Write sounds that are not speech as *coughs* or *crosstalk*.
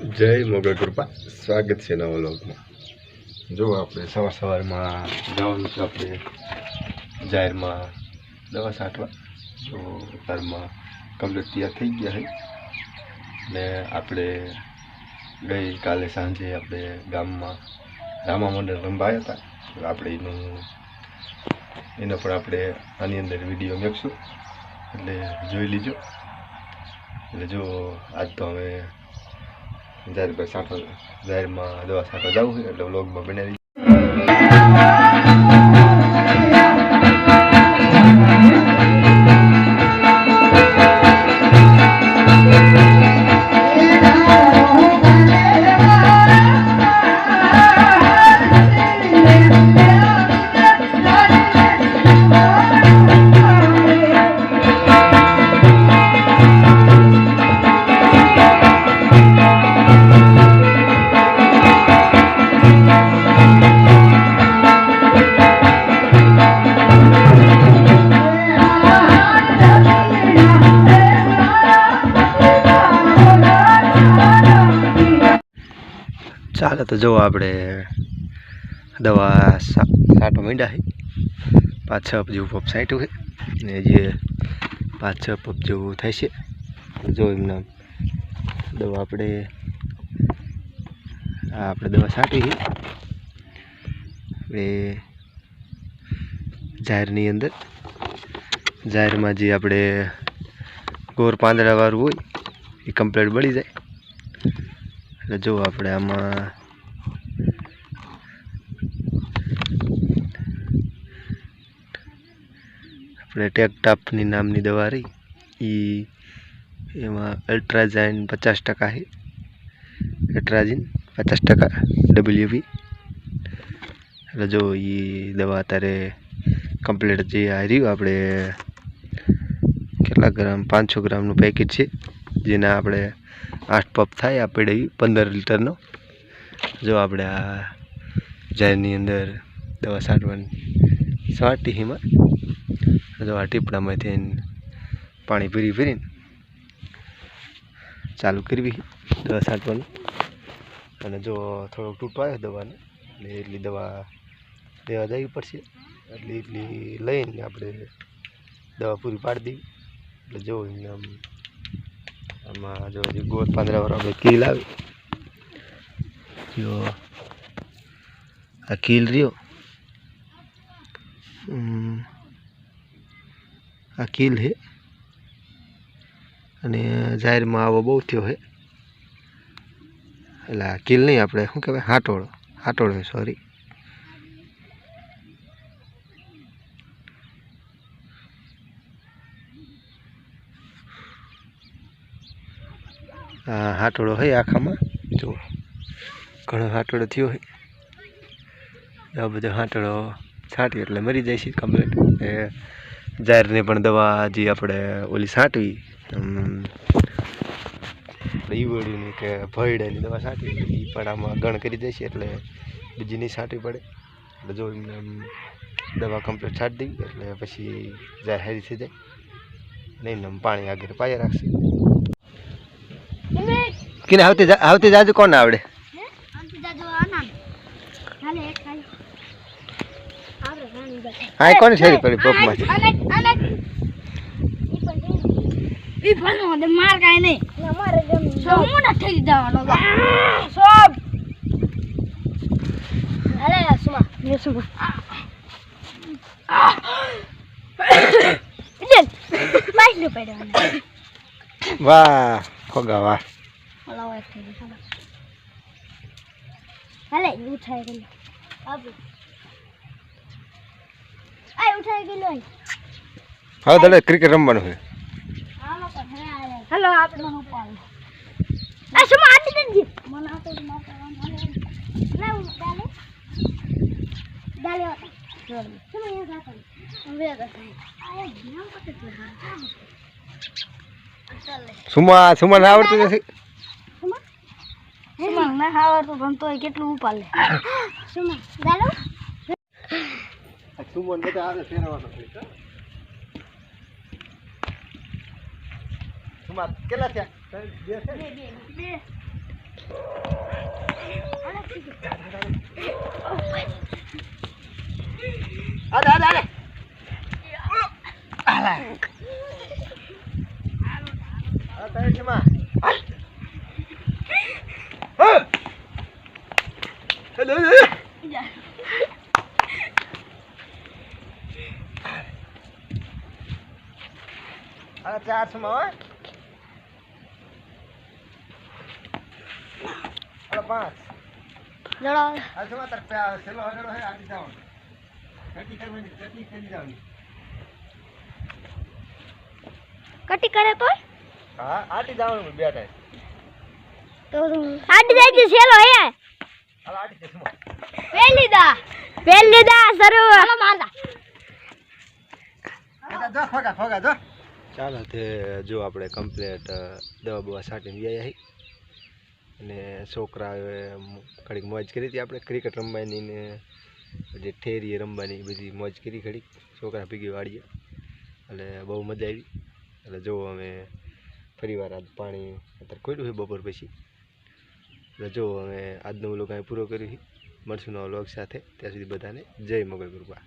જય મોગલ કૃપા. સ્વાગત છે નવા લોકમાં. જો આપણે સવાર સવારમાં જવાનું છે આપણે જાહેરમાં દવા છાંટવા. તો ઘરમાં કમ્પ્લીટ તૈયાર થઈ ગયા છે. ને આપણે ગઈકાલે સાંજે આપણે ગામમાં રામા મંડળ રંભાયા હતા. આપણે એનું, એનો પણ આપણે આની અંદર વીડિયો મેકશું. એટલે જોઈ લીજો. એટલે જો આજ તો હવે જાહેર સાંઠો જાહેરમાં દવા સાંઠો જવું એટલે બ્લોગમાં બનાવી ચાલે તો જો આપણે દવા સાટો મીંડા છે પાંચ છ જેવું પપ છાંટ્યું છે ને જે પાંચ છ પપ જેવું થાય છે. જો એમને દવા આપણે, આ આપણે દવા સાટી છે આપણે જાહેરની અંદર, જાહેરમાં જે આપણે ગોર પાંદડાવાળું હોય, એ કમ્પ્લેટ બળી જાય. એટલે જો આપણે આમાં. આપણે ટેકટાપની નામની દવા રહી. એ એમાં અલ્ટ્રાઝાઇન પચાસ ટકા છે એટ્રાઝિન પચાસ ટકા ડબલ્યુપી એટલે જો એ દવા અત્યારે કમ્પ્લીટ જે આ રહ્યું આપણે કેટલા ગ્રામ? પાંચસો ગ્રામનું પેકેટ છે. જેના આપણે આઠ પપ થાય આપણે પંદર લીટરનો. જો આપણે આ જારની અંદર દવા છાંટવાની છાંટી એમાં જો આ ટીપડામાંથી પાણી ભરી ભરીને ચાલુ કરવી દવા છાંટવાનું. અને જો થોડોક તૂટો આવ્યો દવાને, એટલે એટલી દવા લેવા જવી પડશે. એટલે એટલી લઈને આપણે દવા પૂરી પાડી દેવી. એટલે જો એમને આમ આમાં જો હજી ગોળ પાંદડાવાળો આપણે કીલ આવી. જો આ કીલ રહ્યો. આ કીલ છે અને જાહેરમાં આવો બહુ થયો હે. એટલે કીલ નહીં આપણે, શું કહેવાય? હાટોળો. હાટોળો સોરી આ હાટોળો હોય આખામાં. જો, ઘણો હાટોળો થયો હોય આ બધો હાટોળો છાંટી એટલે મરી જાય છે કમ્પ્લીટ એ જાહેરની પણ દવા જે આપણે ઓલી છાંટવી ઈવડીની કે ભયડાની દવા છાંટવી, એ પણ આમાં ગણ કરી દેશે એટલે બીજી નહીં છાંટવી પડે. એટલે જો એમને દવા કમ્પ્લીટ છાંટી દેવી એટલે પછી જાહેર હારી થઈ જાય. નહીં પાણી આગળ પાયા રાખશે. કિને આવતી આવતી જાજુ કોણ આવડે? હા? કોને છેરી પડી પોપમાં માર કાઈ નહીં. અમારે સો મોટા થઈ જવાનો સોબ અરે સુમા. મે *coughs* નો વાહ ખોગા વાહ. થઈ ગયો હાલે ઉઠાઈ ગયો. આપું આય ઉઠાઈ ગયો હવે તારે ક્રિકેટ રમવાનું છે. હેલો આપણે. ઉપાડ. આ શું આટી દેજી? મને આ તો ના હું ડાલે ડાલે શું અહીંયા જાતો હવે જાતો આ તો ચાલે. સુમા સુમા ના આવડતું નથી? સુમંગ ના ખાવા તો ગમતો હોય કેટલું ઉપાલે સુમંગ ગાલો. સુમન બધા આવે ફેરવાનો સુમન કેટલા થયા? બે બે આલે આલે આલે આલે આ તારે જમા ચારમાં પાંચ લડાવ આજમાં તરપ્યા સેલો હડડો હે આડી જાવ કટી કરવાની કટી કરી જાવ કટી કરે તો હા આડી જાવ બે ટાઈમ તો આડી જાય સેલો હે હાલો આટી જશું પેલી દા પેલી દા શરૂ હાલો જો ફગા ફગા જો. ચાલો તે જો આપણે કમ્પ્લેટ દવા બવા છાંટીને વ્યાયા હી અને છોકરાઓએ ઘડીક મોજ કરી હતી આપણે ક્રિકેટ રમવાની ને જે ઠેરીએ રમવાની બધી મોજ કરી ઘડીક. છોકરા ભેગી વાળીએ એટલે બહુ મજા આવી. એટલે જો અમે ફરીવાર આજ પાણી અત્યારે ખોલ્યું છે બપોર પછી. જો અમે આજનો વ્લોગ અહીં પૂરો કર્યો મળશું નવા વ્લોગ સાથે. ત્યાં સુધી બધાને જય મગલ કૃપા